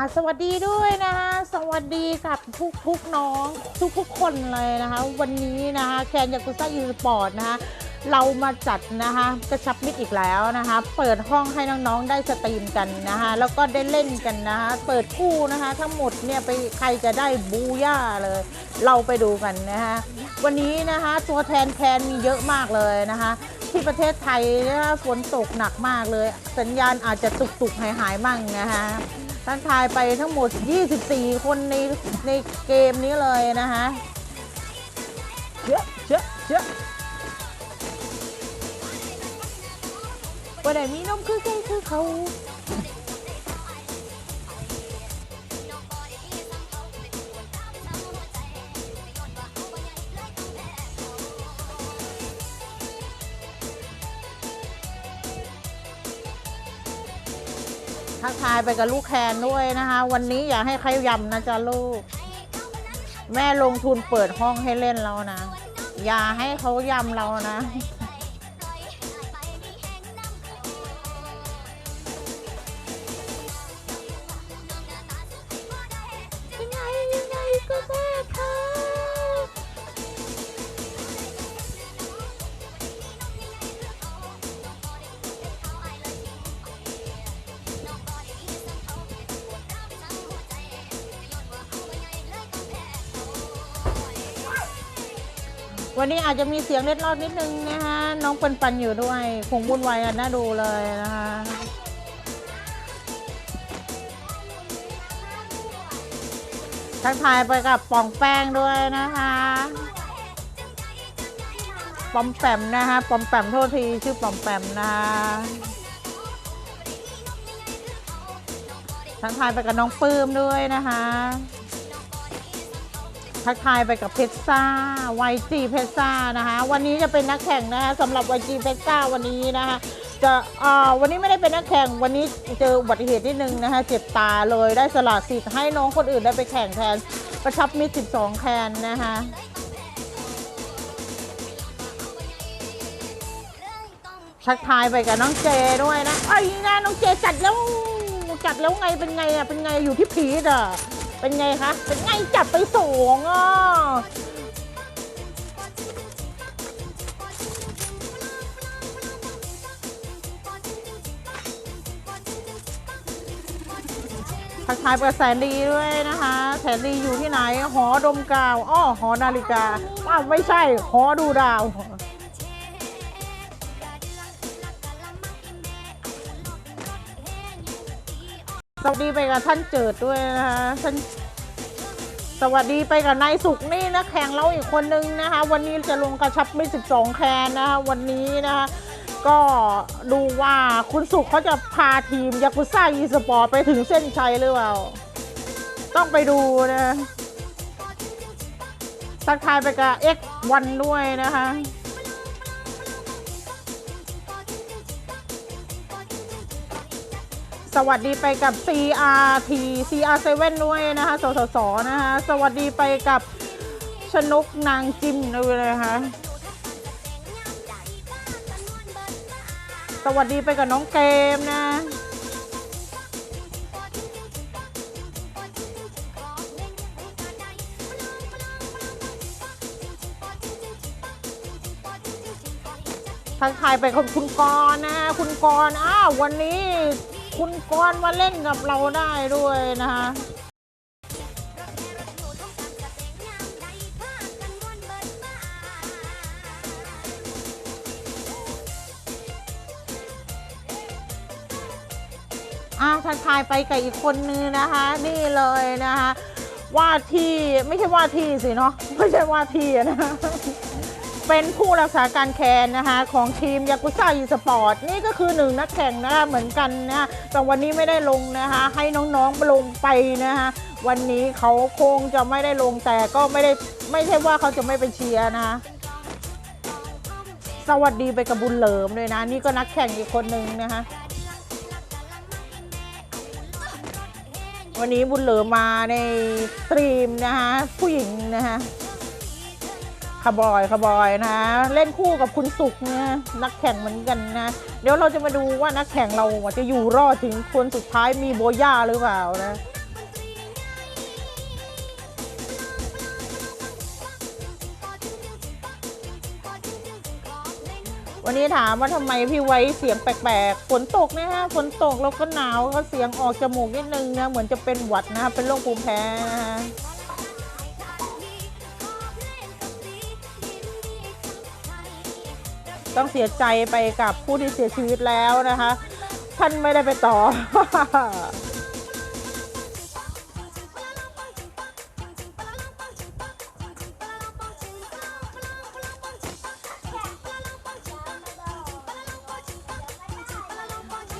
อะสวัสดีด้วยนะคะสวัสดีกับทุกทุกๆน้องทุกทุกๆคนเลยนะคะ วันนี้นะคะแคนยากุซ่ายูสปอร์ตนะคะเรามาจัดนะคะกระชับมิตรอีกแล้วนะคะ เปิดห้องให้น้องๆได้สตรีมกันนะคะแล้วก็ได้เล่นกันนะคะเปิดคู่นะคะ ทั้งหมดเนี่ยไปใครจะได้บูย่าเลย เราไปดูกันนะคะวันนี้นะคะตัวแทนแคนมีเยอะมากเลยนะคะ ที่ประเทศไทยนะคะฝนตกหนักมากเลย สัญญาณอาจจะตุกๆหายๆมั่งนะคะ ท่านทายไปทั้งหมด 24 คนในในเกมนี้เลยนะคะเชื่อเชื่อเชื่อวันไหนมีนมคือใครคือเขาายไปกับลูกแคนด้วยนะคะ วันนี้อยากให้ใครยำนะจ๊ะลูก แม่ลงทุนเปิดห้องให้เล่นแล้วนะ อย่าให้เขายำเรานะ วันนี้อาจจะมีเสียงเล็ดลอดนิดนึงนะคะน้องปันปันอยู่ด้วยคงวุ่นวายกันน่าดูเลยนะคะทักทายไปกับปองแป้งด้วยนะคะปอมแปมนะคะปอมแปมโทษทีชื่อปอมแปมนะคะทักทายไปกับน้องปื้มด้วยนะคะ ทักทายไปกับเพชรซ่าไวจีเพชรซ่านะคะ วันนี้จะเป็นนักแข่งนะคะสำหรับไวจีเพชรซ่าวันนี้นะคะจะอ่าวันนี้ไม่ได้เป็นนักแข่งวันนี้เจออุบัติเหตุนิดนึงนะคะเจ็บตาเลยได้สละสิทธิ์ให้น้องคนอื่นได้ไปแข่งแทน ประชับมิตร12แคนนะคะทักทายไปกับน้องเจด้วยนะไอ้ยนะน้องเจจัดแล้วจัดแล้วไงเป็นไงอะเป็นไงอยู่ที่พีทอะ เป็นไงคะ เป็นไงจัดไปสองอะทักทายไปกับแสนดีด้วยนะคะ แสนดีอยู่ที่ไหน หอดมกาว อ้อ หอนาฬิกาอ้าวไม่ใช่ หอดูดาว วัสดีไปกับท่านเจิดด้วยนะคะท่านสวัสดีไปกับนายสุกนี่นะแข่งเราอีกคนนึงนะคะ วันนี้จะลงกระชับไม่12 แคนนะคะวันนี้นะคะก็ดูว่าคุณสุกเขาจะพาทีมยากุซ่าอีสปอร์ตไปถึงเส้นชัยหรือเปล่า ต้องไปดูนะทักทายไปกับ X1 ด้วยนะคะ สวัสดีไปกับ CRT CR7 ด้วยนะคะ สสส นะคะ สวัสดีไปกับชนกนางจิมด้วยนะคะสวัสดีไปกับน้องเกมนะ ทักทายไปกับคุณกรณ์นะ คุณกรณ์อ้าววันนี้ คุณกรมาเล่นกับเราได้ด้วยนะคะอ้าวทักทายไปกับอีกคนนึงนะคะ นี่เลยนะคะ ว่าที่ไม่ใช่ว่าที่สิเนาะไม่ใช่ว่าที่นะ เป็นผู้รักษาการแคนนะคะของทีมยากุซ่าอีสปอร์ตนี่ก็คือหนึ่งนักแข่งนะคะเหมือนกันนะะแต่วันนี้ไม่ได้ลงนะคะให้น้องๆลงไปนะคะวันนี้เขาคงจะไม่ได้ลงแต่ก็ไม่ได้ไม่ใช่ว่าเขาจะไม่ไปเชียร์นะคะสวัสดีไปกับบุญเหลิมด้วยนะ นี่ก็นักแข่งอีกคนนึงนะคะวันนี้บุญเหลิมมาในสตรีมนะคะผู้หญิงนะคะาบอยคาบอยนะ เล่นคู่กับคุณสุกนะนักแข่งเหมือนกันนะ เดี๋ยวเราจะมาดูว่านักแข่งเราจะอยู่รอดถึงคนสุดท้ายมีโบย่าหรือเปล่านะวันนี้ถามว่าทำไมพี่ไว้เสียงแปลกๆ ฝนตกนะฮะ ฝนตกแล้วก็หนาวก็เสียงออกจมูกนิดนึงนะ เหมือนจะเป็นหวัดนะ เป็นโรคภูมิแพ้ ต้องเสียใจไปกับผู้ที่เสียชีวิตแล้วนะคะ ท่านไม่ได้ไปต่อ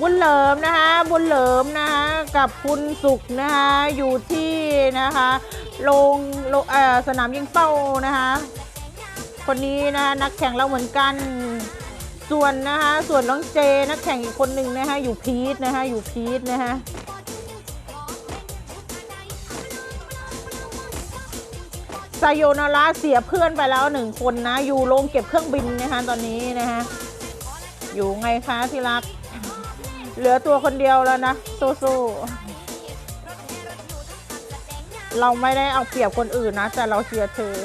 บุญเหลิมนะคะ บุญเหลิมนะคะกับคุณสุขนะคะอยู่ที่นะคะโรงโรงเอ่อสนามยิงเป้านะคะ คนนี้นะคะนักแข่งเราเหมือนกัน ส่วนนะคะส่วนน้องเจนักแข่งอีกคนหนึ่งนะคะอยู่พีทนะคะอยู่พีทนะคะไซโยนาระเสียเพื่อนไปแล้วหนึ่งคนนะ อยู่โรงเก็บเครื่องบินนะคะตอนนี้นะคะอยู่ไงคะที่รัก เหลือตัวคนเดียวแล้วนะสู้ๆเราไม่ได้เอาเปรียบคนอื่นนะ แต่เราเชียร์เธอ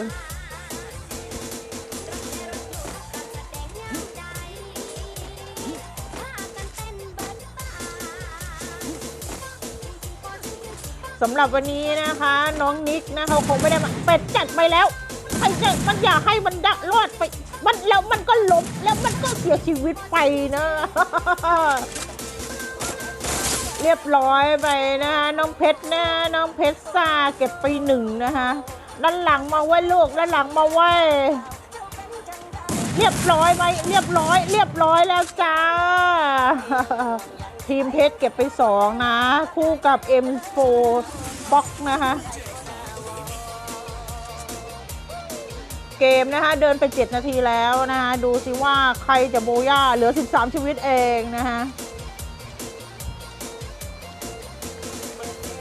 สำหรับวันนี้นะคะ น้องนิกนะเขาคงไม่ได้มาเป็ดจัดไปแล้วไอ้เจ้ามันอยากให้มันดะรอดไป มันแล้วมันก็ล้มแล้วมันก็เสียชีวิตไปนะ เรียบร้อยไปนะคะน้องเพชรนะน้องเพชรซาเก็บไปหนึ่งนะคะด้านหลังมาไว้ลูกด้านหลังมาไว้เรียบร้อยไหมเรียบร้อย เรียบร้อยแล้วจ้า ทีมเพชรเก็บไปสองนะ คู่กับ M4 Box นะคะ เกมนะคะเดินไป 7 นาทีแล้วนะคะดูสิว่าใครจะโบย่าเหลือ 13 ชีวิตเองนะคะ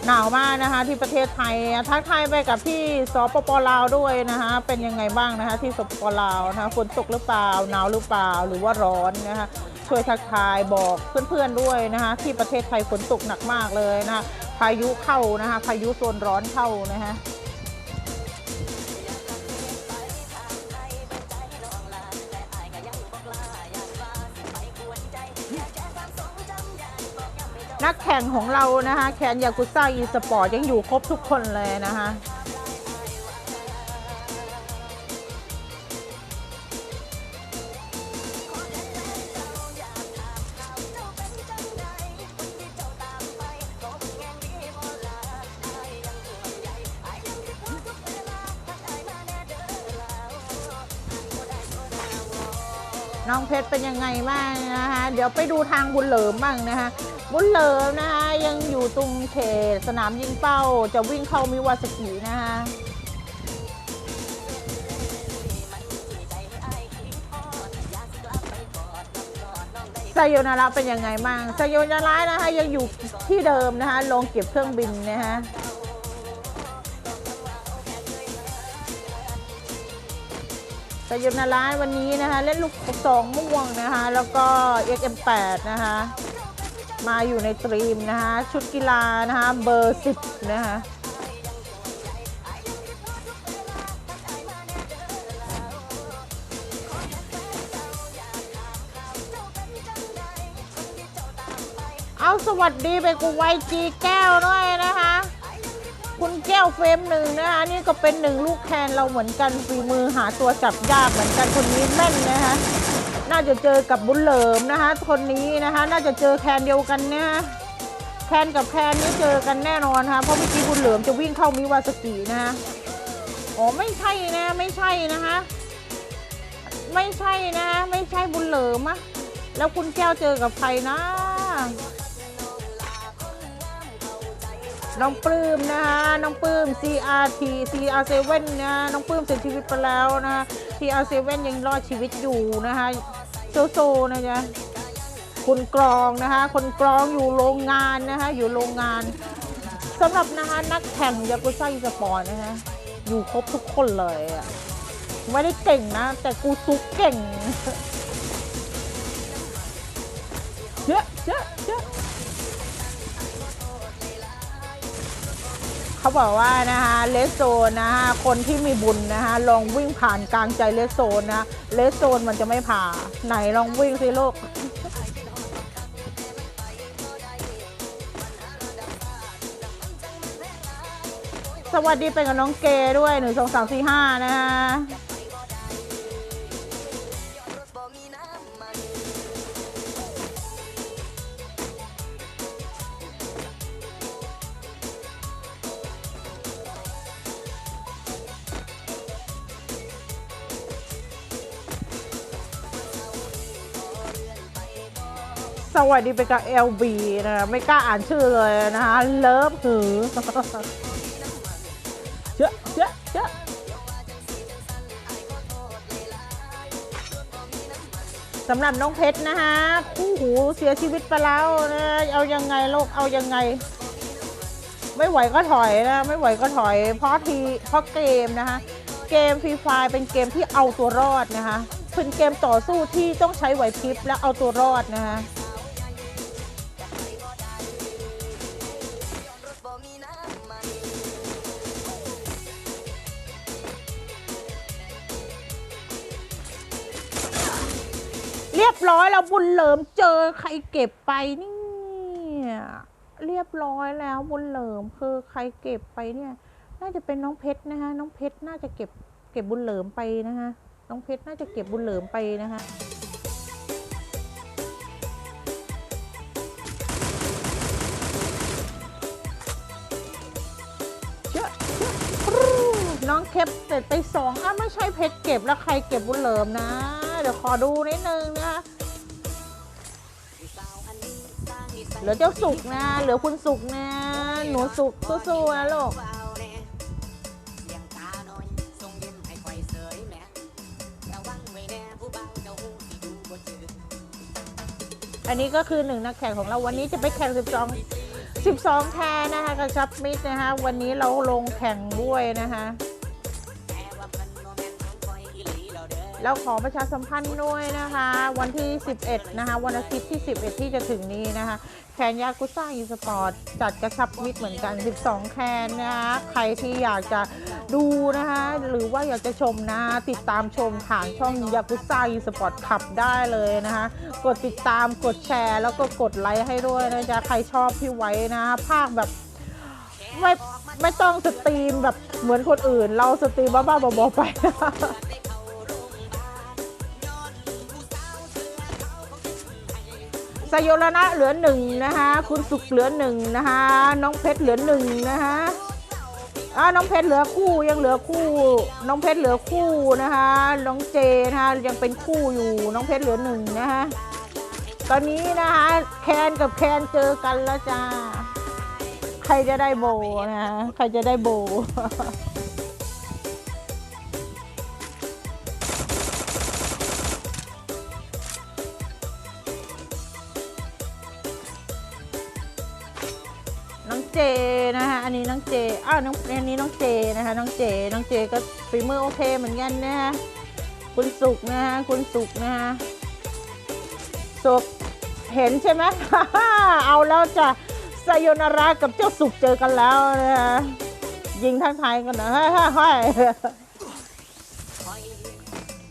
หนาวมากนะคะที่ประเทศไทยทักทายไปกับที่สปปลาวด้วยนะคะเป็นยังไงบ้างนะคะที่สปปลาวนะคะฝนตกหรือเปล่าหนาวหรือเปล่าหรือว่าร้อนนะคะ ช่วยทักทายบอกเพื่อนๆด้วยนะคะ ที่ประเทศไทยฝนตกหนักมากเลยนะคะพายุเข้านะคะ พายุโซนร้อนเข้านะคะนักแข่งของเรานะคะ แคนยากุซ่าอีสปอร์ตยังอยู่ครบทุกคนเลยนะคะ ยังไงบ้างนะคะ เดี๋ยวไปดูทางบุญเหลิมบ้างนะคะ บุญเหลิมนะคะยังอยู่ตรงเขตสนามยิงเป้าจะวิ่งเข้ามิวาสกินะคะไซโยนาระเป็นยังไงบ้างไซโยนาระนะคะยังอยู่ที่เดิมนะคะลงเก็บเครื่องบินนะคะ ไซโยนาระวันนี้นะคะ เล่นลูกสองม่วงนะคะ แล้วก็ XM8 นะคะ มาอยู่ในตรีมนะคะ ชุดกีฬานะคะ เบอร์ 10 นะคะเอาสวัสดีไปกูไวจีแก้วด้วยนะคะ คุณแก้วเฟรมหนึ่งนะคะนี่ก็เป็นหนึ่งลูกแคนเราเหมือนกันฝีมือหาตัวจับยากเหมือนกันคนนี้แม่นนะคะน่าจะเจอกับบุญเหลิมนะคะคนนี้นะคะ น่าจะเจอแคนเดียวกันเนี่ยแคนกับแคนนี่เจอกันแน่นอนนะคะเพราะเมื่อกี้บุญเหลิมจะวิ่งเข้ามิวาสกินะคะอ๋อไม่ใช่นะไม่ใช่นะคะไม่ใช่นะไม่ใช่บุญเหลิมอะแล้วคุณแก้วเจอกับใครนะ น้องปลื้มนะคะน้องปลื้ม CRT CR7 นะน้องปลื้มเสียชีวิตไปแล้วนะ CR7 ยังรอดชีวิตอยู่นะคะโซโซนะจ๊ะคุณกรองนะคะคนกรองอยู่โรงงานนะคะอยู่โรงงานสำหรับนะคะนักแข่งยากุซ่าอีสปอร์ตนะคะอยู่ครบทุกคนเลยอะไม่ได้เก่งนะ แต่กูซุกเก่งเยอะเยอะเยอะ เขาบอกว่านะคะเลสโซนนะคะคนที่มีบุญนะคะลองวิ่งผ่านกลางใจเลสโซนนะเลสโซนมันจะไม่ผ่าไหนลองวิ่งสิลูกสวัสดีเป็นกับน้องเกด้วยหนึ่งสองสามสี่ห้านะฮะ สวัสดีเป็นกับ LB นะไม่กล้าอ่านชื่อเลยนะคะเลิฟหือเจ๊ะเจ๊ะเจ๊ะสำหรับน้องเพชรนะคะคู่หูเสียชีวิตไปแล้วนะเอายังไงลูกเอายังไง ไม่ไหวก็ถอยนะไม่ไหวก็ถอย เพราะทีเพราะเกมนะคะเกมฟรีไฟเป็นเกมที่เอาตัวรอดนะคะเป็นเกมต่อสู้ที่ต้องใช้ไหวพริบและเอาตัวรอดนะคะ ร้อยแล้วบุญเหลิมเจอใครเก็บไปนี่เรียบร้อยแล้วบุญเหลิมคือใครเก็บไปเนี่ย น่าจะเป็นน้องเพชรนะคะน้องเพชรน่าจะเก็บเก็บบุญเหลิมไปนะคะน้องเพชรน่าจะเก็บบุญเหลิมไปนะคะน้องเก็บเสร็จไปสองอ้าไม่ใช่เพชรเก็บแล้วใครเก็บบุญเหลิมนะ เดี๋ยวขอดูนิดนึงนะคะ เหลือเจ้าสุกนะ เหลือคุณสุกนะ หนูสุกสู้ๆนะลูกอันนี้ก็คือหนึ่งนักแข่งของเราวันนี้จะไปแข่ง 12 12 แทนนะคะกระชับมิตรนะคะ วันนี้เราลงแข่งด้วยนะคะ ลีเราเด้อเราขอประชาสัมพันธ์ด้วยนะคะ วันที่ 11 นะคะ วันอาทิตย์ที่ 11 ที่จะถึงนี้นะคะแคนยากุซ่าอีสปอร์ตจัดกระชับมิตรเหมือนกัน 12 แคนนะคะใครที่อยากจะดูนะคะ หรือว่าอยากจะชมนะ ติดตามชมผ่านช่องยากุซ่าอีสปอร์ตขับได้เลยนะคะ กดติดตามกดแชร์แล้วก็กดไลค์ให้ด้วยนะจ๊ะ ใครชอบพี่ไว้นะ ภาคแบบไม่ไม่ต้องสตรีมแบบเหมือนคนอื่น เราสตรีมบ้าๆบอๆไป สยรณะเหลือหนึ่งนะคะคุณสุขเหลือหนึ่งนะคะน้องเพชรเหลือหนึ่งนะคะอ่าน้องเพชรเหลือคู่ยังเหลือคู่ น้องเพชรเหลือคู่นะคะน้องเจนะคะยังเป็นคู่อยู่น้องเพชรเหลือหนึ่งนะคะตอนนี้นะคะแคนกับแคนเจอกันแล้วจ้าใครจะได้โบนะใครจะได้โบ เจนะคะ อันนี้น้องเจ อ้าวน้องอันนี้น้องเจนะคะ น้องเจ น้องเจก็ฝีมือโอเคเหมือนกันนะคะคุณสุกนะคะคุณสุกนะคะสุกเห็นใช่ไหม เอาแล้วจะไซโยนารากับเจ้าสุกเจอกันแล้วนะคะยิงทักทายกันนะเฮ้ยเฮ้ยเฮ้ยคอย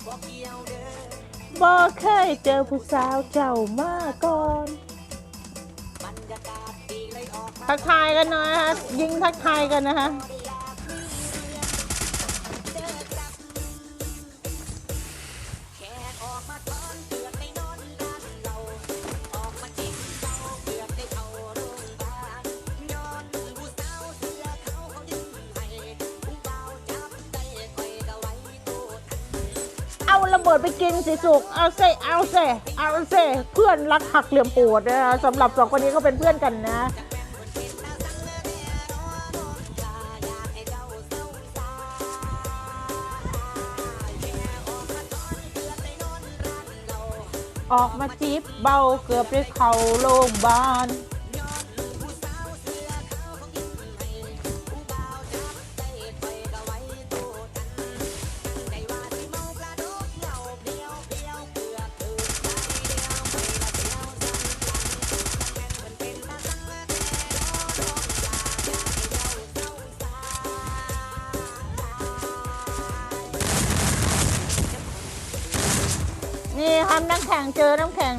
บ่เกี่ยวเด้อบอเคยเจอผู้สาวเจ้ามาก่อน ทักทายกันหน่อยฮะยิงทักทายกันนะฮะาระเบิดไปกินสิสุก เอาเซเอาเซเอาเซเพื่อนรักหักเหลี่ยมปวดนะสำหรับสองคนนี้ก็เป็นเพื่อนกันนะ บเบาเกือบได้เข้าโรงพยาบาล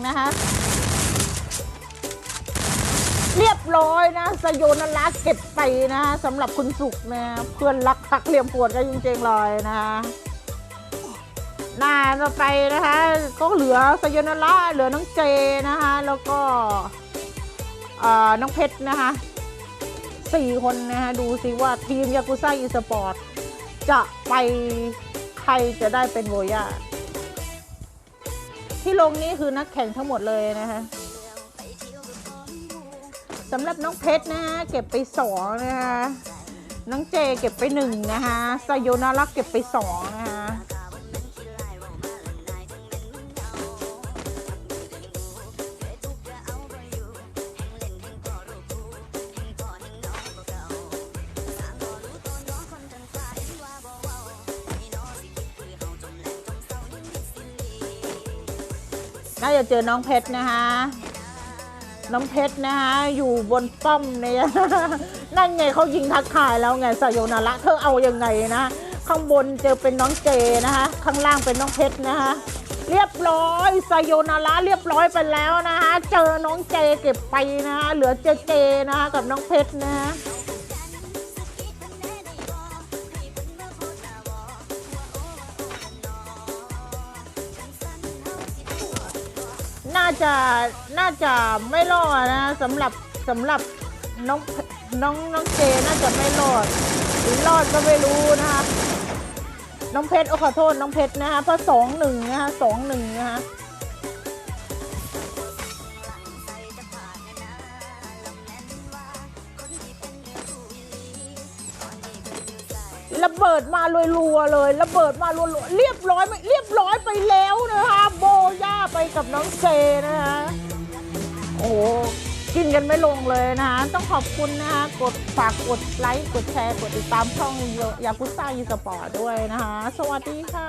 นะคะ เรียบร้อยนะ สยนารักเก็บไปนะคะสำหรับคุณสุกนะเพื่อนรักพักเหลี่ยมปวดกันจริงๆเลยนะคะหน้าต่อไปนะคะ ก็เหลือสยนาระเหลือน้องเจนะคะ แล้วก็น้องเพชรนะคะสี่คนนะคะดูสิว่าทีมยากุซ่าอีสปอร์ตจะไปใครจะได้เป็นโบย่า ที่ลงนี่คือนักแข่งทั้งหมดเลยนะคะสำหรับน้องเพชรนะฮะเก็บไปสองนะคะน้องเจเก็บไปหนึ่งนะคะไซโยนารักเก็บไปสองนะคะ จะเจอน้องเพชรนะคะ น้องเพชรนะคะอยู่บนป้อมเนี่ยนั่นไงเขายิงทักทายแล้วไงสยนาระเธอเอายังไงนะ ข้างบนเจอเป็นน้องเจนะคะ ข้างล่างเป็นน้องเพชรนะคะเรียบร้อยสยนาระเรียบร้อยไปแล้วนะคะ เจอน้องเจเก็บไปนะคะเหลือเจเจนะคะกับน้องเพชรนะคะ จะน่าจะไม่รอดนะสำหรับสำหรับน้องน้องน้องเจน่าจะไม่รอดหรือรอดก็ไม่รู้นะคะน้องเพชรโอ้ขอโทษน้องเพชรนะคะเพราะสองหนึ่งนะคะสองหนึ่งนะคะ ระเบิดมารัวๆเลย ระเบิดมารัวๆเรียบร้อยไหมเรียบร้อยไปแล้วนะคะโบย่าไปกับน้องเจนะคะโอ้กินกันไม่ลงเลยนะคะต้องขอบคุณนะคะกดฝากกดไลค์กดแชร์กดติดตามช่องยากุซ่ายูสปอร์ตด้วยนะคะ สวัสดีค่ะ